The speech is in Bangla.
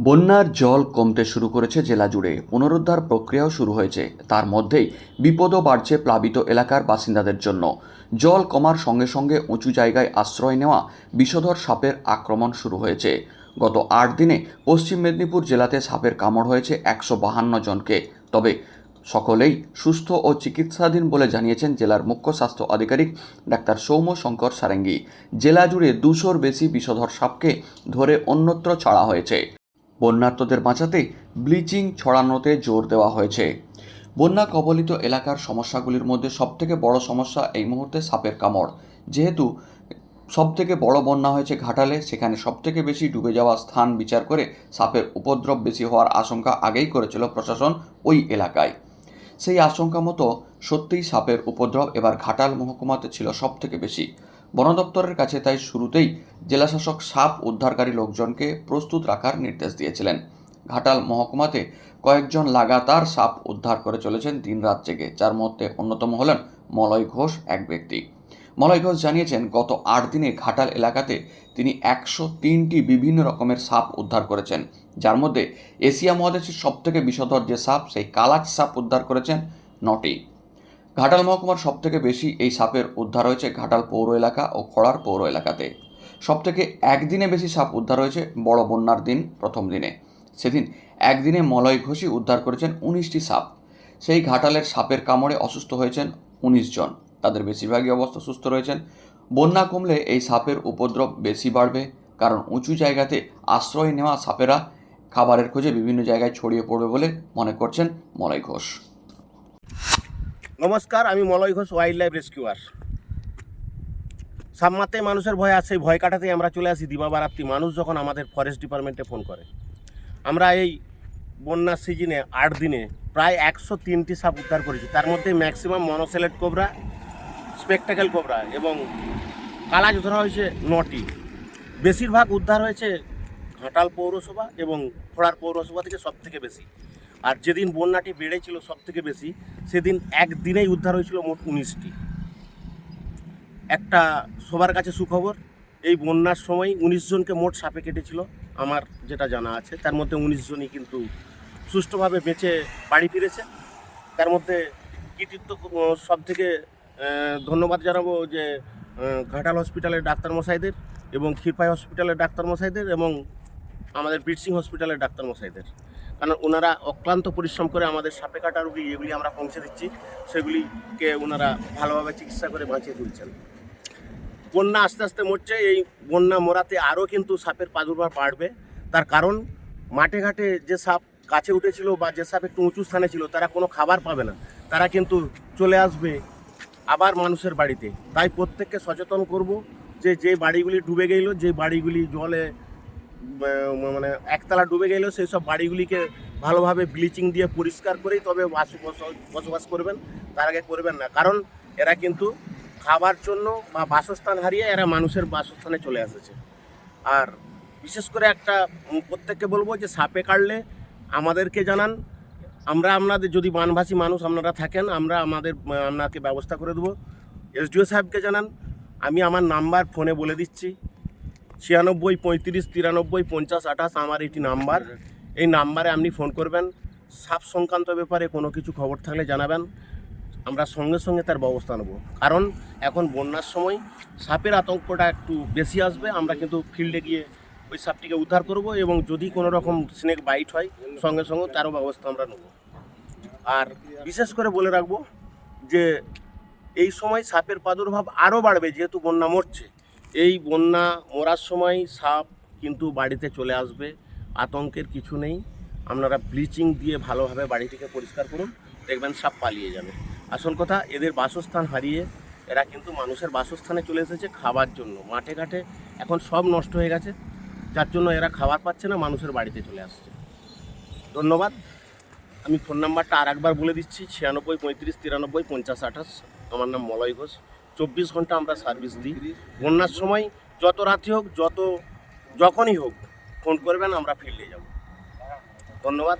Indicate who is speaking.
Speaker 1: বন্যার জল কমতে শুরু করেছে জেলা জুড়ে। পুনরুদ্ধার প্রক্রিয়াও শুরু হয়েছে। তার মধ্যেই বিপদও বাড়ছে প্লাবিত এলাকার বাসিন্দাদের জন্য। জল কমার সঙ্গে সঙ্গে উঁচু জায়গায় আশ্রয় নেওয়া বিষধর সাপের আক্রমণ শুরু হয়েছে। গত আট দিনে পশ্চিম মেদিনীপুর জেলাতে সাপের কামড় হয়েছে একশো বাহান্ন জনকে। তবে সকলেই সুস্থ ও চিকিৎসাধীন বলে জানিয়েছেন জেলার মুখ্য স্বাস্থ্য আধিকারিক ডাক্তার সৌম্য শঙ্কর সারেঙ্গি। জেলা জুড়ে দুশোর বেশি বিষধর সাপকে ধরে অন্যত্র ছাড়া হয়েছে। বন্যার্তদের বাঁচাতে ব্লিচিং ছড়ানোতে জোর দেওয়া হয়েছে। বন্যা কবলিত এলাকার সমস্যাগুলির মধ্যে সবথেকে বড় সমস্যা এই মুহূর্তে সাপের কামড়। যেহেতু সবথেকে বড় বন্যা হয়েছে ঘাটালে, সেখানে সবথেকে বেশি ডুবে যাওয়া স্থান বিচার করে সাপের উপদ্রব বেশি হওয়ার আশঙ্কা আগেই করেছিল প্রশাসন ওই এলাকায়। সেই আশঙ্কা মতো সত্যিই সাপের উপদ্রব এবার ঘাটাল মহকুমাতে ছিল সবথেকে বেশি। বন দপ্তরের কাছে তাই শুরুতেই জেলাশাসক সাপ উদ্ধারকারী লোকজনকে প্রস্তুত রাখার নির্দেশ দিয়েছিলেন। ঘাটাল মহকুমাতে কয়েকজন লাগাতার সাপ উদ্ধার করে চলেছেন দিনরাত জেগে, যার মধ্যে অন্যতম হলেন মলয় ঘোষ এক ব্যক্তি। মলয় ঘোষ জানিয়েছেন, গত আট দিনে ঘাটাল এলাকাতে তিনি একশো তিনটি বিভিন্ন রকমের সাপ উদ্ধার করেছেন। যার মধ্যে এশিয়া মহাদেশের সবথেকে বিষধর যে সাপ, সেই কালাচ সাপ উদ্ধার করেছেন নটি। ঘাটাল মহকুমার সবথেকে বেশি এই সাপের উদ্ধার হয়েছে ঘাটাল পৌর এলাকা ও খড়ার পৌর এলাকাতে। সবথেকে একদিনে বেশি সাপ উদ্ধার হয়েছে বড় বন্যার দিন, প্রথম দিনে। সেদিন একদিনে মলয় ঘোষী উদ্ধার করেছেন উনিশটি সাপ। সেই ঘাটালের সাপের কামড়ে অসুস্থ হয়েছেন উনিশ জন। তাদের বেশিরভাগই অবস্থা সুস্থ রয়েছেন। বন্যা কমলে এই সাপের উপদ্রব বেশি বাড়বে, কারণ উঁচু জায়গাতে আশ্রয় নেওয়া সাপেরা খাবারের খোঁজে বিভিন্ন জায়গায় ছড়িয়ে পড়বে বলে মনে করছেন মলয় ঘোষ।
Speaker 2: নমস্কার, আমি Malay Ghosh wildlife rescuer সামমাতে মানুষের ভয় আছে সেই ভয় কাটাতেই আমরা চলে আসি দিবাবারাত্রি মানুষ যখন আমাদের ফরেস্ট ডিপার্টমেন্টে ফোন করে। আমরা এই বন্যার সিজনে আট দিনে প্রায় একশো তিনটি সাপ উদ্ধার করেছি। তার মধ্যে maximum monocellate cobra spectacle cobra এবং কালাজ ধরা হয়েছে নটি। বেশিরভাগ উদ্ধার হয়েছে ঘাটাল পৌরসভা এবং খোড়ার পৌরসভা থেকে সব থেকে বেশি। আর যেদিন বন্যাটি বেড়েছিল সব থেকে বেশি, সেদিন একদিনেই উদ্ধার হয়েছিল মোট উনিশটি। একটা সবার কাছে সুখবর, এই বন্যার সময় উনিশ জনকে মোট সাপে কেটেছিল, আমার যেটা জানা আছে, তার মধ্যে উনিশ জনই কিন্তু সুষ্ঠুভাবে বেঁচে বাড়ি ফিরেছে। তার মধ্যে কৃতিত্ব সব থেকে ধন্যবাদ জানাব যে ঘাটাল হসপিটালের ডাক্তার মশাইদের এবং ক্ষীরপাই হসপিটালের ডাক্তারমশাইদের এবং আমাদের বিটসিং হসপিটালের ডাক্তারমশাইদের। কারণ ওনারা অক্লান্ত পরিশ্রম করে আমাদের সাপে কাটা রুগী যেগুলি আমরা পৌঁছে দিচ্ছি, সেগুলিকে ওনারা ভালোভাবে চিকিৎসা করে বাঁচিয়ে তুলছেন। বন্যা আস্তে আস্তে মরছে, এই বন্যা মরাতে আরও কিন্তু সাপের প্রাদুর্ভাব বাড়বে। তার কারণ, মাঠে ঘাটে যে সাপ কাছে উঠেছিল বা যে সাপ একটু উঁচু স্থানে ছিল, তারা কোনো খাবার পাবে না। তারা কিন্তু চলে আসবে আবার মানুষের বাড়িতে। তাই প্রত্যেককে সচেতন করব যে যে বাড়িগুলি ডুবে গেল, যে বাড়িগুলি জলে মানে একতলা ডুবে গেলেও সেই সব বাড়িগুলিকে ভালোভাবে ব্লিচিং দিয়ে পরিষ্কার করেই তবে বাস- বসবাস করবেন, তার আগে করবেন না। কারণ এরা কিন্তু খাবার জন্য বা বাসস্থান হারিয়ে এরা মানুষের বাসস্থানে চলে এসেছে। আর বিশেষ করে একটা প্রত্যেককে বলব যে সাপে কাটলে আমাদেরকে জানান। আমরা আপনাদের, যদি বানভাসী মানুষ আপনারা থাকেন, আমরা আমাদের আপনাকে ব্যবস্থা করে দেবো। এসডিও সাহেবকে জানান। আমি আমার নাম্বার ফোনে বলে দিচ্ছি। ছিয়ানব্বই, পঁয়ত্রিশ, তিরানব্বই, পঞ্চাশ, আঠাশ, আমার এটি নাম্বার। এই নাম্বারে আপনি ফোন করবেন। সাপ সংক্রান্ত ব্যাপারে কোনো কিছু খবর থাকলে জানাবেন। আমরা সঙ্গে সঙ্গে তার ব্যবস্থা নেব। কারণ এখন বন্যার সময় সাপের আতঙ্কটা একটু বেশি আসবে। আমরা কিন্তু ফিল্ডে গিয়ে ওই সাপটিকে উদ্ধার করব এবং যদি কোনো রকম স্নেক বাইট হয়, সঙ্গে সঙ্গে তারও ব্যবস্থা আমরা নেব। আর বিশেষ করে বলে রাখব যে, এই সময় সাপের প্রাদুর্ভাব আরও বাড়বে যেহেতু বন্যা মরছে। এই বন্যা মরার সময় সাপ কিন্তু বাড়িতে চলে আসবে, আতঙ্কের কিছু নেই। আপনারা ব্লিচিং দিয়ে ভালোভাবে বাড়িটিকে পরিষ্কার করুন, দেখবেন সাপ পালিয়ে যাবে। আসল কথা, এদের বাসস্থান হারিয়ে এরা কিন্তু মানুষের বাসস্থানে চলে এসেছে খাবার জন্য। মাঠে ঘাটে এখন সব নষ্ট হয়ে গেছে, যার জন্য এরা খাবার পাচ্ছে না, মানুষের বাড়িতে চলে আসছে। ধন্যবাদ। আমি ফোন নাম্বারটা আর একবার বলে দিচ্ছি, ছিয়ানব্বই পঁয়ত্রিশ তিরানব্বই পঞ্চাশ আঠাশ। আমার নাম মলয় ঘোষ। চব্বিশ ঘণ্টা আমরা সার্ভিস দিই। বন্যার সময় যত রাতে হোক, যত, যখনই হোক ফোন করবেন, আমরা ফিল্ডে যাব। ধন্যবাদ।